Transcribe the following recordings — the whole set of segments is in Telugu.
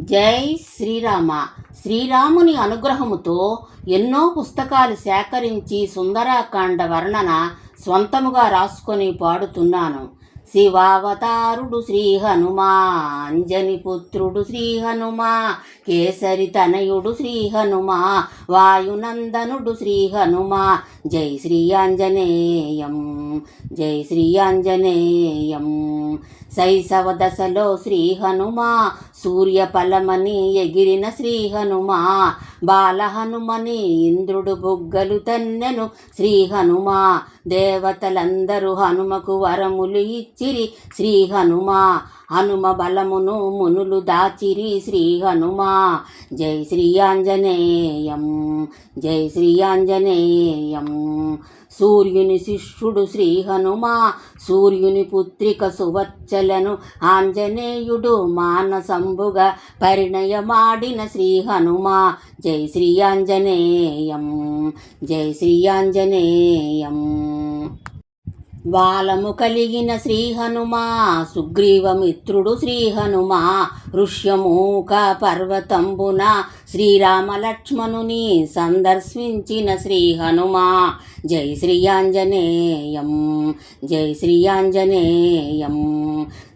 జై శ్రీరామ. శ్రీరాముని అనుగ్రహముతో ఎన్నో పుస్తకాలు సేకరించి సుందరాకాండ వర్ణన స్వంతముగా రాసుకొని పాడుతున్నాను. శివావతారుడు శ్రీ హనుమా అంజని పుత్రుడు శ్రీ హనుమా కేసరి తనయుడు శ్రీ హనుమా వాయునందనుడు శ్రీ హనుమా. జై శ్రీ ఆంజనేయం జై శ్రీ ఆంజనేయం. శైశవ దశలో శ్రీ హనుమా సూర్య ఫలమని ఎగిరిన శ్రీ హనుమా. బాల హనుమని ఇంద్రుడు బుగ్గలు తన్నెను శ్రీ హనుమా. దేవతలందరూ హనుమకు వరములు ఇచ్చిరి శ్రీ హనుమా. హనుమ బలమును మునులు దాచిరి శ్రీ హనుమా. జై శ్రీ ఆంజనేయం జై శ్రీ ఆంజనేయం. సూర్యుని శిష్యుడు శ్రీ హనుమా సూర్యుని పుత్రిక సువచ్చలను ఆంజనేయుడు మానసంబుగా పరిణయమాడిన శ్రీ హనుమా. జై శ్రీ ఆంజనేయం జై శ్రీ ఆంజనేయం. బాలము కలిగిన శ్రీహనుమా సుగ్రీవమిత్రుడు శ్రీహనుమా ఋష్యమూక పర్వతంబున శ్రీరామలక్ష్మణుని సందర్శించిన శ్రీహనుమా. జై శ్రీయాంజనేయం జై శ్రీయాంజనేయం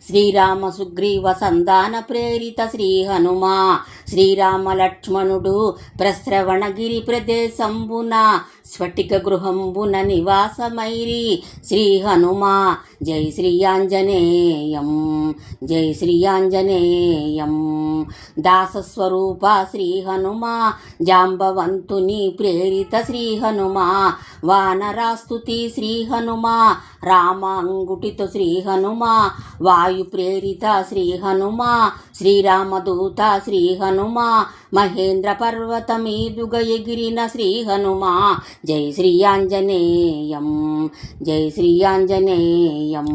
శ్రీరామ సుగ్రీవ సంధాన ప్రేరిత శ్రీ హనుమా. శ్రీరామ లక్ష్మణుడు ప్రశ్రవణగిరి ప్రదేశంబున స్ఫటిక గృహంబున నివాసమైరి శ్రీ హనుమా. జై శ్రీ ఆంజనేయం జై శ్రీ ఆంజనేయం దాసస్వరూప శ్రీ హనుమా జాంబవంతుని ప్రేరిత శ్రీ హనుమా. వానరాస్తుతి శ్రీ హనుమా రామాంగుటితో శ్రీ హనుమా. వాయు ప్రేరిత శ్రీ హనుమా శ్రీరామదూత శ్రీ హనుమా మహేంద్ర పర్వతమీదుగ ఎగిరిన శ్రీ హనుమా జై శ్రీ ఆంజనేయం జై శ్రీ ఆంజనేయం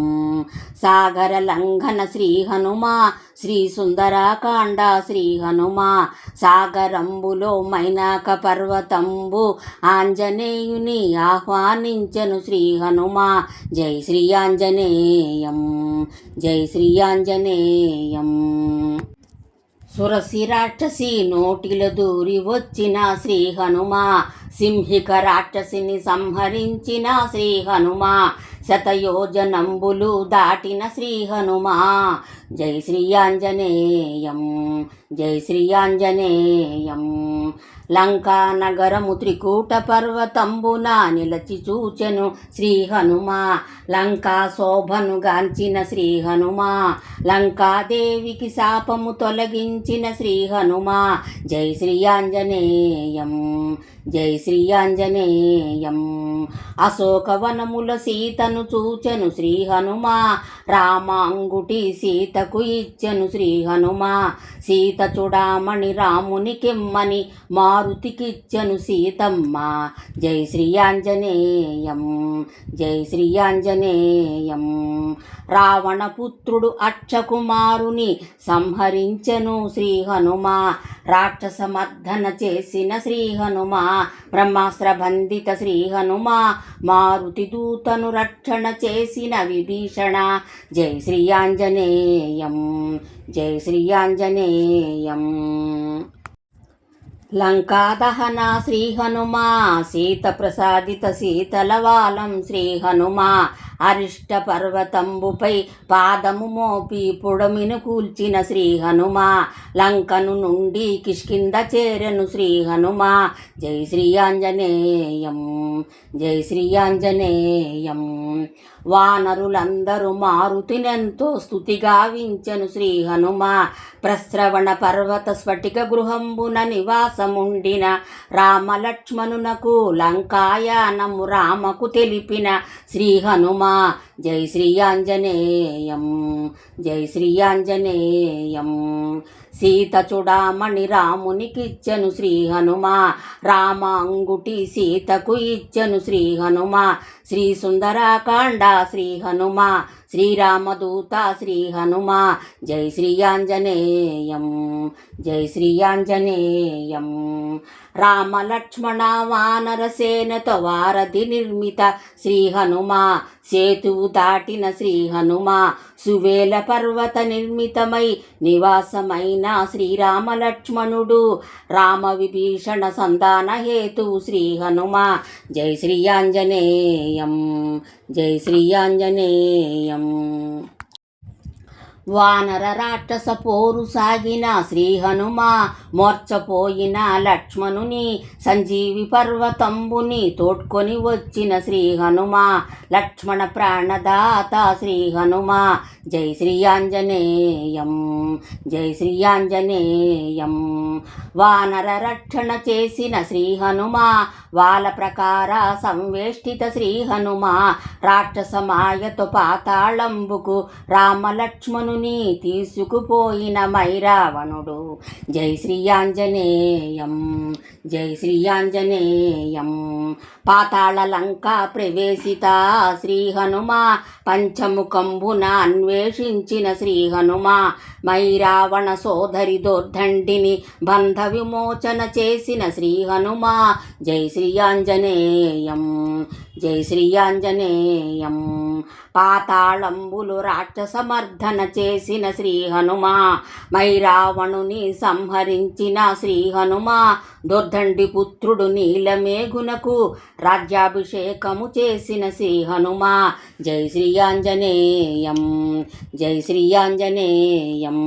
సాగర లంఘన శ్రీ హనుమా శ్రీ సుందరాకాండ శ్రీ హనుమా సాగరంబులో మైనాక పర్వతంబు ఆంజనేయుని ఆహ్వానించను శ్రీ హనుమా. జై శ్రీ ఆంజనేయం జై శ్రీ ఆంజనేయం. సురసి రాక్షసి నోటిల దూరి వచ్చిన శ్రీ హనుమా సింహిక రాక్షసిని సంహరించిన శ్రీ హనుమా. శతయోజనంబులు దాటిన శ్రీ హనుమా. జై శ్రీ ఆంజనేయం జై శ్రీ ఆంజనేయం. లంకా నగరము త్రికూట పర్వతంబున నిలచి చూచెను శ్రీ హనుమా. లంకా శోభను గాంచిన శ్రీ హనుమా. లంకాదేవికి శాపము తొలగించిన శ్రీ హనుమా. జై శ్రీ ఆంజనేయం జై శ్రీ ఆంజనేయం అశోకవనముల సీతను చూచెను శ్రీ హనుమా. రామాంగుటి సీతకు ఇచ్చెను శ్రీ హనుమా. సీత చూడామణి రామునికిమ్మని మారుతికిచ్చెను సీతమ్మ. జై శ్రీ ఆంజనేయం జై శ్రీ ఆంజనేయం రావణ పుత్రుడు అక్షకుమారుని సంహరించెను శ్రీ హనుమా. రాక్షస చేసిన శ్రీ హనుమా. బ్రహ్మాస్త్ర బంధిత శ్రీ హనుమా మారుతి దూతను రక్షణ చేసిన విభీషణ. జై శ్రీ ఆంజనేయం జై శ్రీ ఆంజనేయం. లంకాదహన శ్రీ హనుమా సీత ప్రసాదిత శీతలవాలం శ్రీ హనుమా అరిష్ట పర్వతంబుపై పాదము మోపి పుడమిను కూల్చిన శ్రీ హనుమా లంకను నుండి కిష్కింద చేరెను శ్రీ హనుమా జై శ్రీ ఆంజనేయం జై శ్రీ ఆంజనేయం వానరులందరూ మారుతినెంతో స్థుతిగా గావించెను శ్రీ ప్రస్రవణ ప్రశ్రవణ పర్వత స్ఫటిక గృహంబున నివాసముండిన రామలక్ష్మణునకు లంకాయానము రామకు తెలిపిన శ్రీ హనుమ. జై శ్రీ ఆంజనేయం. జై శ్రీ ఆంజనేయం. సీత చూడామణి రామునికిచ్చను శ్రీ హనుమ. రామాంగుటి సీతకు ఇచ్చెను శ్రీ హనుమ. శ్రీ సుందరాకాండ శ్రీ హనుమ. శ్రీరామదూత శ్రీ హనుమ. జై శ్రీయాంజనేయం జై శ్రీయాంజనేయం. రామలక్ష్మణ రామ వారధి నిర్మిత శ్రీ హనుమ. సేతువు దాటిన శ్రీ హనుమ సువేల పర్వత నిర్మితమై నివాసమైన శ్రీరామ లక్ష్మణుడు రామ విభీషణ సంతాన హేతువు శ్రీ హనుమ. జై శ్రీ ఆంజనేయం జై శ్రీ ఆంజనేయం. వానర రాక్షస పోరు సాగిన శ్రీ హనుమ మోర్చపోయిన లక్ష్మణుని సంజీవి పర్వతంబుని తోడ్కొని వచ్చిన శ్రీ హనుమ లక్ష్మణ ప్రాణదాత శ్రీ హనుమ జై శ్రీ ఆంజనేయం జై శ్రీ ఆంజనేయం. వానర రక్షణ చేసిన శ్రీ హనుమ వాల ప్రకార సంవేష్టిత శ్రీ హనుమ. రాక్షస మాయతో పాతాళంబుకు రామలక్ష్మణుని తీసుకుపోయిన మైరావణుడు. జై శ్రీ ఆంజనేయం జై శ్రీ ఆంజనేయం. పాతాళ లంక ప్రవేశిత శ్రీ హనుమ పంచముఖంబున అన్వేషించిన శ్రీ హనుమ మైరావణ సోదరి దోర్దండిని బంధ విమోచన చేసిన శ్రీ హనుమ. జై శ్రీ ఆంజనేయం జై శ్రీ ఆంజనేయం. పాతాళంబులు రాక్షసమర్ధన చేసిన శ్రీ హనుమ మైరావణుని సంహరించిన శ్రీ హనుమ. దుర్దండి పుత్రుడు నీలమేఘునకు రాజ్యాభిషేకము చేసిన శ్రీ హనుమ. జై శ్రీ ఆంజనేయం. జై శ్రీ ఆంజనేయం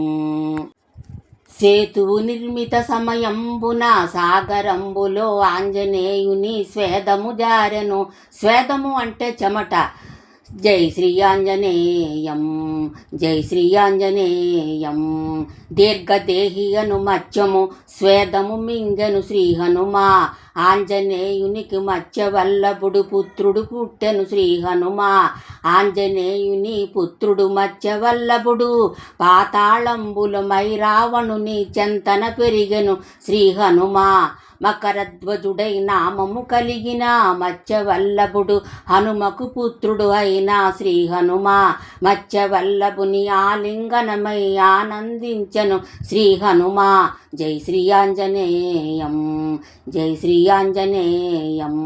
సేతువు నిర్మిత సమయంబున సాగరంబులో ఆంజనేయుని స్వేదము జారెను. స్వేదము అంటే చెమట. జై శ్రీ ఆంజనేయం జై శ్రీ ఆంజనేయం దీర్ఘదేహి అను మత్యము స్వేదము మింగను శ్రీ హనుమా ఆంజనేయునికి మత్స్యవల్లభుడు పుత్రుడు పుట్టెను శ్రీ హనుమ ఆంజనేయుని పుత్రుడు మత్స్యవల్లభుడు పాతాళంబులమై రావణుని చెంతన పెరిగెను శ్రీ హనుమ మకరధ్వజుడై నామము కలిగిన మత్స్యవల్లభుడు హనుమకు పుత్రుడు అయిన శ్రీ హనుమ మత్స్యవల్లభుని ఆలింగనమై ఆనందించను శ్రీ హనుమ జై శ్రీ ఆంజనేయం జై శ్రీ ఆంజనేయం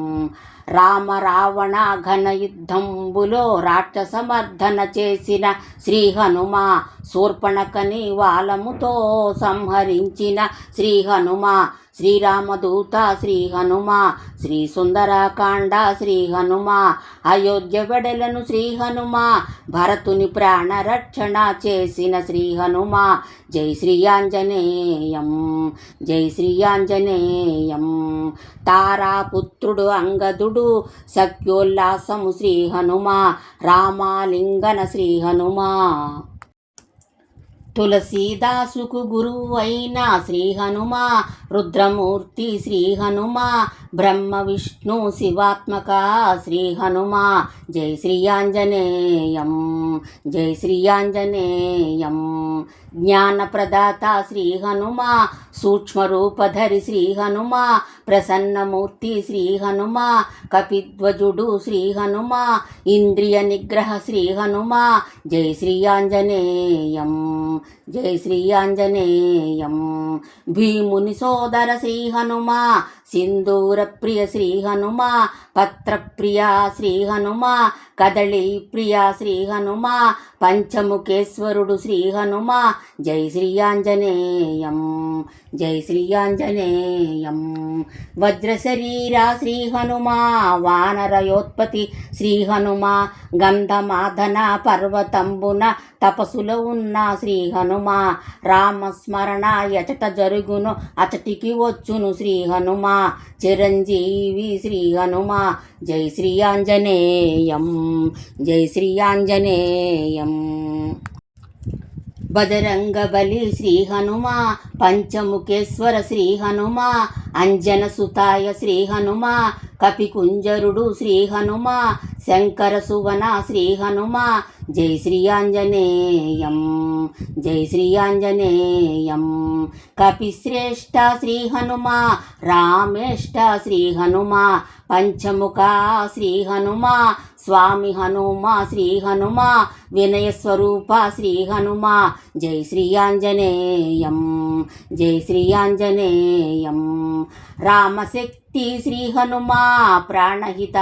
రామ రావణ ఘన రాక్షసమర్ధన చేసిన శ్రీ హనుమ శూర్పణకని వాలముతో సంహరించిన శ్రీ హనుమ శ్రీరామదూత శ్రీ హనుమ శ్రీ సుందరకాండ శ్రీ హనుమ అయోధ్య వెడలను శ్రీ హనుమ భరతుని ప్రాణరక్షణ చేసిన శ్రీ హనుమ. జై శ్రీ ఆంజనేయం జై శ్రీ ఆంజనేయం. తారాపుత్రుడు అంగదుడు సఖ్యోల్లాసము శ్రీ హనుమ రామాలింగన శ్రీ హనుమ. తులసీదాసుకు గురువు అయిన శ్రీ హనుమ రుద్రమూర్తి శ్రీ హనుమ బ్రహ్మ విష్ణు శివాత్మక శ్రీ హనుమ జై శ్రీ ఆంజనేయం జై శ్రీ ఆంజనేయం జ్ఞానప్రదాత శ్రీ హనుమ సూక్ష్మరూపధరి శ్రీ హనుమ ప్రసన్నమూర్తి శ్రీ హనుమ కపిధ్వజుడు శ్రీ హనుమ ఇంద్రియ నిగ్రహ శ్రీ హనుమ. జై శ్రీ ఆంజనేయం జై శ్రీ ఆంజనేయం. భీముని సోదర శ్రీ హనుమ సింధూర ప్రియ శ్రీ హనుమ పత్రప్రియ శ్రీ హనుమ కదళి ప్రియ శ్రీ హనుమ పంచముఖేశ్వరుడు శ్రీ హనుమ జై శ్రీ ఆంజనేయం జై శ్రీ ఆంజనేయం. వజ్రశరీరా శ్రీ హనుమా వానరయోత్పత్తి శ్రీ హనుమా గంధమాధన పర్వతంబున తపస్సులో ఉన్న శ్రీ హనుమా రామస్మరణ ఎచట జరుగును అచటికి వచ్చును శ్రీ హనుమా చిరంజీవి శ్రీ హనుమా. జై శ్రీ ఆంజనేయం జై శ్రీ ఆంజనేయం. బజరంగ బలి శ్రీ హనుమ పంచముఖేశ్వర శ్రీ హనుమ అంజన సుతాయ శ్రీ హనుమ కపికుంజరుడు శ్రీ హనుమ శంకర సువన శ్రీ హనుమ. జై శ్రీ ఆంజనేయం జై శ్రీ ఆంజనేయం. కపిశ్రేష్ట శ్రీ హనుమ రామేష్ట శ్రీ హనుమ పంచముఖ శ్రీ హనుమ స్వామి హనుమ శ్రీ హనుమ వినయ స్వరూప శ్రీ హనుమ. జై శ్రీ ఆంజనేయం జై శ్రీ ఆంజనేయం. రామశక్తి శక్తి శ్రీ హనుమా ప్రాణహిత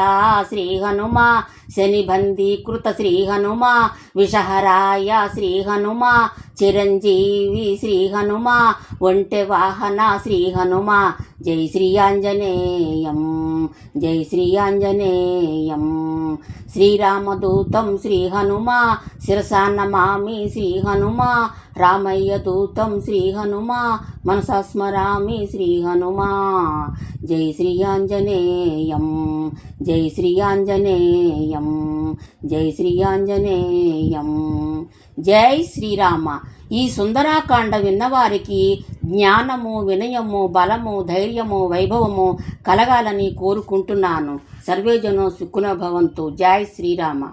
శ్రీ హనుమా. శనిబంధీకృత శ్రీ హనుమా విషహరాయ శ్రీ హనుమా. చిరంజీవి శ్రీ హనుమా ఒంటె వాహన శ్రీ హనుమా. జై శ్రీ ఆంజనేయం జై శ్రీ ఆంజనేయం. శ్రీరామదూతం శ్రీ హనుమా శిరసాన్న మామి శ్రీ హనుమా రామయ్య దూతం శ్రీ హనుమా మనసస్మరామి శ్రీ హనుమా జై శ్రీ ఆంజనేయం జై శ్రీ ఆంజనేయం జై శ్రీ ఆంజనేయం జై శ్రీరామ. ఈ సుందరాకాండ విన్నవారికి జ్ఞానము వినయము బలము ధైర్యము వైభవము కలగాలని కోరుకుంటున్నాను. సర్వేజనో సుఖున భవంతు. జై శ్రీరామ.